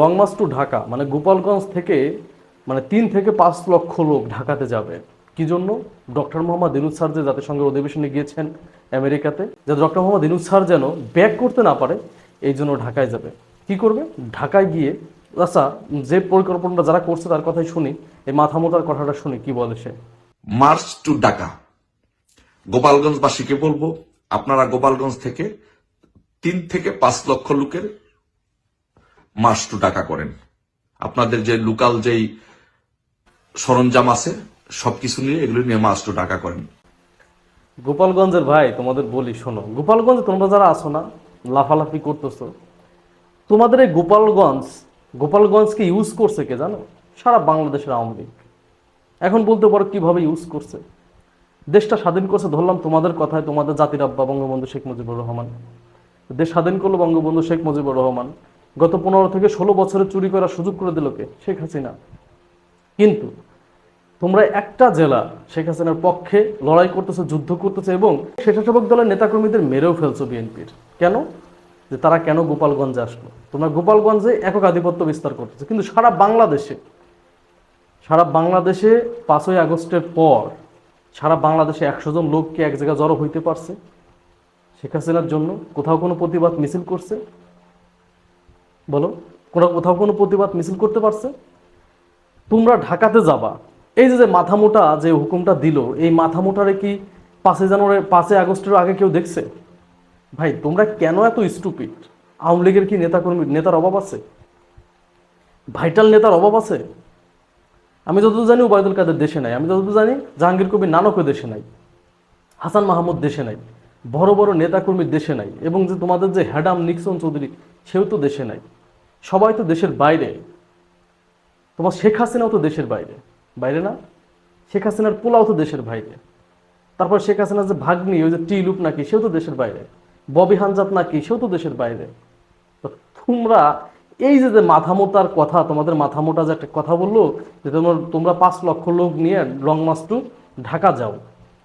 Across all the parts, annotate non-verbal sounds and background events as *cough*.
Long March to Dhaka মানে গোপালগঞ্জ থেকে মানে তিন থেকে পাঁচ লক্ষ লোক ঢাকাতে যাবে। কি জন্য? ডক্টর মোহাম্মদ ইনুজ স্যার যে জাতিসংঘের অধিবেশনে গিয়েছেন আমেরিকাতে, যে ডক্টর মোহাম্মদ ইনুজ স্যার যেন ব্যাক করতে না পারে, এই জন্য ঢাকায় যাবে। কি করবে? ঢাকায় গিয়ে আচ্ছা যে পরিকল্পনাটা যারা করছে তার কথাই শুনি, এই মাথা মোটার কথাটা শুনি, কি বলে সে? মার্চ টু ঢাকা গোপালগঞ্জবাসীকে বলব, আপনারা গোপালগঞ্জ থেকে তিন থেকে পাঁচ লক্ষ লোকের মার্চ টু ঢাকা করেন। আপনাদের যে লোকাল যেই সরঞ্জাম আছে, সবকিছু নিয়ে এগুলো নিয়ে মার্চ টু ঢাকা করেন। গোপালগঞ্জের ভাই, তোমাদের বলি, শোনো। গোপালগঞ্জ তোমরা যারা আসো না, লাফালাফি করতেছো, তোমাদের এই গোপালগঞ্জ, গোপালগঞ্জকে ইউজ করছে কে জানো? সারা বাংলাদেশের আওয়ামী লীগ। এখন বলতে পারো কীভাবে ইউজ করছে। দেশটা স্বাধীন করছে, ধরলাম তোমাদের কথায় তোমাদের জাতির আব্বা বঙ্গবন্ধু শেখ মুজিবুর রহমান। দেশ স্বাধীন করল বঙ্গবন্ধু শেখ মুজিবুর রহমান। গত পনেরো থেকে ষোলো বছরে চুরি করার সুযোগ করে দিল কে? শেখ হাসিনা। কিন্তু তোমরা একটা জেলা শেখ হাসিনার পক্ষে লড়াই করতেছো, যুদ্ধ করতেছো এবং স্বেচ্ছাসেবক দলের নেতাকর্মীদের মেরেও ফেলছো বিএনপির। কেন? যে তারা কেন গোপালগঞ্জে আসলো? তোমরা গোপালগঞ্জে একক আধিপত্য বিস্তার করতেছো। কিন্তু সারা বাংলাদেশে সারা বাংলাদেশে পাঁচই আগস্টের পর সারা বাংলাদেশে একশো জন লোককে এক জায়গায় জড়ো হইতে পারছে। শেখ হাসিনার জন্য কোথাও কোনো প্রতিবাদ মিছিল করছে। বলো, কোনো কোথাও কোনো প্রতিবাদ মিছিল করতে পারছে? তোমরা ঢাকাতে যাবা। এই যে যে মাথা মোটা যে হুকুমটা দিল, এই মাথা মোটারে কি পাঁচই জানুয়ারি, পাঁচই আগস্টের আগে কেউ দেখছে? ভাই, তোমরা কেন এত স্টুপিড আওয়ামী লীগের কি নেতাকর্মী, নেতার অভাব আছে? ভাইটাল নেতার অভাব আছে? আমি যতদূর জানি ওবায়দুল কাদের দেশে নাই। আমি যতদূর জানি জাহাঙ্গীর কবির নানকও দেশে নাই। হাসান মাহমুদ দেশে নাই। বড় বড় নেতাকর্মীর দেশে নাই। এবং যে তোমাদের যে হ্যাডাম নিক্সন চৌধুরী, সেও তো দেশে নাই। সবাই তো দেশের বাইরে। তোমার শেখ হাসিনাও তো দেশের বাইরে। বাইরে না? শেখ হাসিনার পোলাও তো দেশের বাইরে। তারপর শেখ হাসিনার যে ভাগ্নি, ওই যে টি টিলুপ নাকি, সেও তো দেশের বাইরে। ববি হানজাত নাকি, সেও তো দেশের বাইরে। তো তোমরা, এই যে যে মাথা মোটার কথা, তোমাদের মাথা মোটা যে একটা কথা বলল, যে তোমার, তোমরা পাঁচ লক্ষ লোক নিয়ে লং মার্চ টু ঢাকা যাও।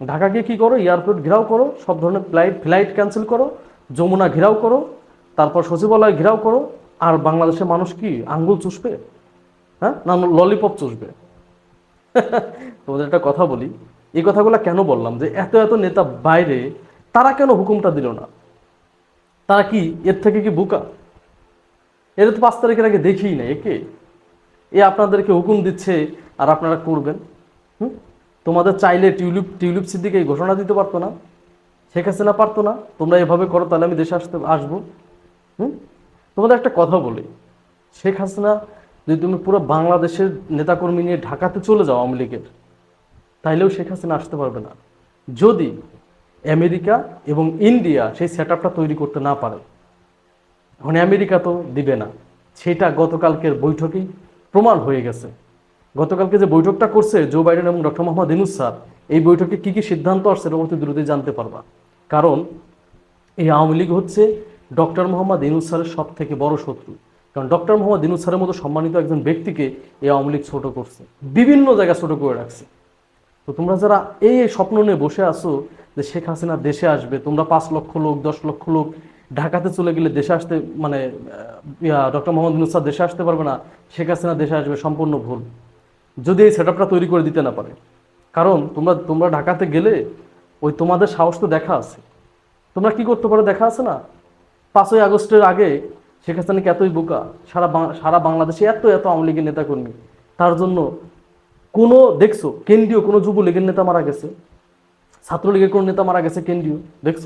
ঢাকা গিয়ে কী করো? এয়ারপোর্ট ঘেরাও করো, সব ধরনের ফ্লাইট ফ্লাইট ক্যান্সেল করো, যমুনা ঘেরাও করো, তারপর সচিবালয় ঘেরাও করো আর বাংলাদেশের মানুষ কি? আঙ্গুল চুষবে? হ্যাঁ? না ললিপপ চুষবে? *laughs* তোমাদের একটা কথা বলি। এই কথাগুলো কেন বললাম? যে এত এত নেতা বাইরে, তারা কেন হুকুমটা দিল না? তারা কি এর থেকে কি বুকা? এরা তো পাঁচ তারিখের আগে দেখিই না একে এ আপনাদেরকে হুকুম দিচ্ছে আর আপনারা করবেন। হুম? তোমাদের চাইলে টিউলিপ টিউলিপ সিদ্দিকে এই ঘোষণা দিতে পারতো না। শেখ হাসিনা পারতো না। তোমরা এভাবে করো, তাহলে আমি দেশে আসতে, আসব। হুম? তোমাদের একটা কথা বলি। শেখ হাসিনা, যদি তুমি পুরো বাংলাদেশের নেতাকর্মী নিয়ে ঢাকাতে চলে যাও আওয়ামী লীগের, তাইলেও শেখ হাসিনা আসতে পারবে না। যদি আমেরিকা এবং ইন্ডিয়া সেই সেট তৈরি করতে না পারে, এখন আমেরিকা তো দিবে না। সেটা গতকালকের বৈঠকেই প্রমাণ হয়ে গেছে। গতকালকে যে বৈঠকটা করছে জো বাইডেন এবং ডক্টর মোহাম্মদ ইনুস স্যার, এই বৈঠকে কি কি সিদ্ধান্ত আসছে এটা অতি দ্রুতই জানতে পারবা। কারণ এই আওয়ামী লীগ হচ্ছে ডক্টর মোহাম্মদ ইনুস স্যারের সব থেকে বড় শত্রু। কারণ ডক্টর মোহাম্মদ ইনুস স্যারের মতো সম্মানিত একজন ব্যক্তিকে এই আওয়ামী লীগ ছোট করছে। বিভিন্ন জায়গা ছোট করে রাখছে। তো তোমরা যারা এই স্বপ্ন নিয়ে বসে আছো যে শেখ হাসিনা দেশে আসবে, তোমরা পাঁচ লক্ষ লোক, দশ লক্ষ লোক ঢাকাতে চলে গেলে দেশে আসতে মানে ডক্টর মোহাম্মদ ইনুসাদ দেশে আসতে পারবে না, শেখ হাসিনা দেশে আসবে, সম্পূর্ণ ভুল। যদি এই সেট তৈরি করে দিতে না পারে। কারণ তোমরা তোমরা ঢাকাতে গেলে ওই তোমাদের সাহস তো দেখা আছে। তোমরা কি করতে পারো দেখা আছে না? পাঁচই আগস্টের আগে শেখ হাসিনাকে এতই বোকা, সারা সারা বাংলাদেশে এত এত আওয়ামী লীগের নেতাকর্মী। তার জন্য কোনো, দেখছ, কেন্দ্রীয় কোনো যুবলীগের নেতা মারা গেছে, ছাত্রলীগের কোন নেতা মারা গেছে, কেন্দ্রীয়, দেখছ?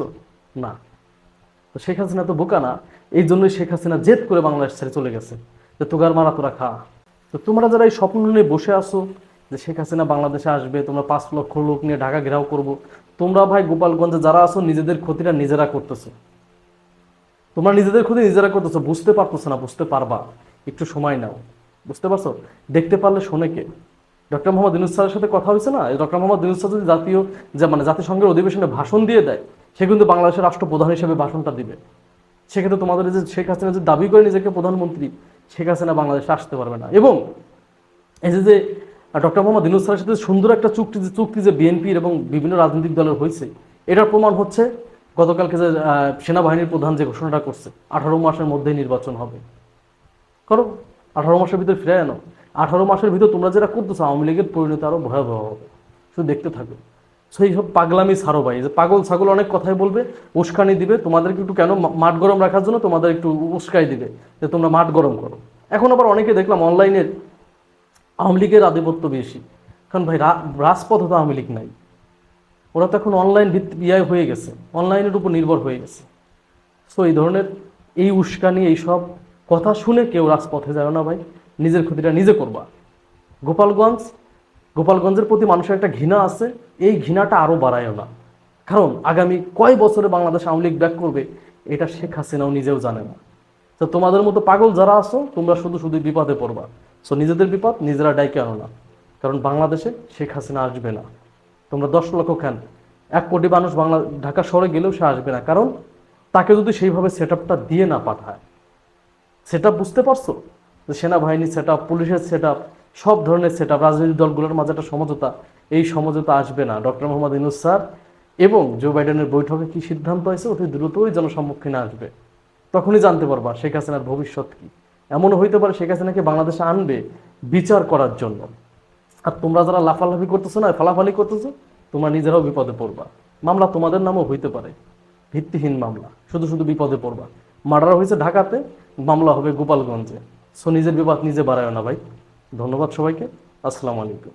না। তো শেখ হাসিনা তো বোকা না, এই জন্যই শেখ হাসিনা জেদ করে বাংলাদেশ ছেড়ে চলে গেছে, যে তোগার মারা তোরা খা। তো তোমরা যারা এই স্বপ্ন নিয়ে বসে আসো যে শেখ হাসিনা বাংলাদেশে আসবে, তোমরা পাঁচ লক্ষ লোক নিয়ে ঢাকা ঘেরাও করব, তোমরা ভাই গোপালগঞ্জে যারা আছো, নিজেদের ক্ষতিটা নিজেরা করতেছো। তোমরা নিজেদের ক্ষতি নিজেরা করতেছো, বুঝতে পারতেছো না, বুঝতে পারবা। একটু সময় নাও, বুঝতে পারছ? দেখতে পারলে শোনে কে? ডক্টর মোহাম্মদ ইনুস সাথে কথা হয়েছে না? ডক্টর মোহাম্মদ ইনুস যদি জাতীয় যে মানে জাতিসংঘের অধিবেশনে ভাষণ দিয়ে দেয়, সে কিন্তু বাংলাদেশের রাষ্ট্রপ্রধান হিসেবে ভাষণটা দিবে। সেক্ষেত্রে তোমাদের যে শেখ হাসিনা যে দাবি করে নিজেকে প্রধানমন্ত্রী, শেখ হাসিনা বাংলাদেশে আসতে পারবে না। এবং এই যে যে ডক্টর মোহাম্মদ ইনুস সাথে সুন্দর একটা চুক্তি, যে চুক্তি যে বিএনপির এবং বিভিন্ন রাজনৈতিক দলের হয়েছে, এটার প্রমাণ হচ্ছে গতকালকে যে সেনাবাহিনীর প্রধান যে ঘোষণাটা করছে, আঠারো মাসের মধ্যেই নির্বাচন হবে। করো আঠারো মাসের ভিতরে ফিরে আনো। আঠারো মাসের ভিতর তোমরা যেটা করতেছো, আওয়ামী লীগের পরিণতি আরও ভয়াবহ হবে। শুধু দেখতে থাকো। সেই সব পাগলামি ছাড়ো ভাই। যে পাগল ছাগল অনেক কথাই বলবে, উস্কানি দিবে, তোমাদেরকে একটু কেন মাঠ গরম রাখার জন্য তোমাদের একটু উস্কাই দিবে, যে তোমরা মাঠ গরম করো। এখন আবার অনেকে দেখলাম অনলাইনের আওয়ামী লীগের আধিপত্য বেশি। কারণ ভাই রাজপথে তো আওয়ামী লীগ নাই। ওরা তো এখন অনলাইন ইয়ে হয়ে গেছে। অনলাইনের উপর নির্ভর হয়ে গেছে। সো এই ধরনের এই উস্কানি এইসব কথা শুনে কেউ রাজপথে যায় না ভাই। নিজের ক্ষতিটা নিজে করবা। গোপালগঞ্জ, গোপালগঞ্জের প্রতি মানুষের একটা ঘৃণা আছে। এই ঘৃণাটা আরও বাড়ায়ও না। কারণ আগামী কয় বছরে বাংলাদেশ আওয়ামী লীগ ব্যাক করবে, এটা শেখ হাসিনাও নিজেও জানে না। তো তোমাদের মতো পাগল যারা আছো, তোমরা শুধু শুধু বিপদে পড়বা। সো নিজেদের বিপদ নিজেরা ডাইকে আনো না। কারণ বাংলাদেশে শেখ হাসিনা আসবে না। তোমরা দশ লক্ষ খান এক কোটি মানুষ বাংলা ঢাকা শহরে গেলেও সে আসবে না। কারণ তাকে যদি সেইভাবে সেট দিয়ে না পাঠায় সেটা বুঝতে পারছ? যে সেনাবাহিনীর সেট আপ পুলিশের সেট সব ধরনের সেট আপ রাজনৈতিক দলগুলোর মাঝে একটা সমঝোতা, এই সমঝোতা আসবে না। ডক্টর মোহাম্মদ ইনুস স্যার এবং জো বাইডেনের বৈঠকে কি সিদ্ধান্ত হয়েছে? অতি দ্রুতই জনসম্মুখীনে আসবে। তখনই জানতে পারবা শেখ হাসিনার ভবিষ্যৎ কি। এমনও হইতে পারে শেখ হাসিনাকে বাংলাদেশে আনবে বিচার করার জন্য। আর তোমরা যারা লাফালাফি করতেছো না, ফালাফালি করতেছো, তোমরা নিজেরাও বিপদে পড়বা। মামলা তোমাদের নামও হইতে পারে। ভিত্তিহীন মামলা। শুধু শুধু বিপদে পড়বা। মার্ডার হয়েছে ঢাকাতে, মামলা হবে গোপালগঞ্জে। সো নিজের বিপদ নিজে বাড়ায় না ভাই। ধন্যবাদ সবাইকে। আসসালামু আলাইকুম।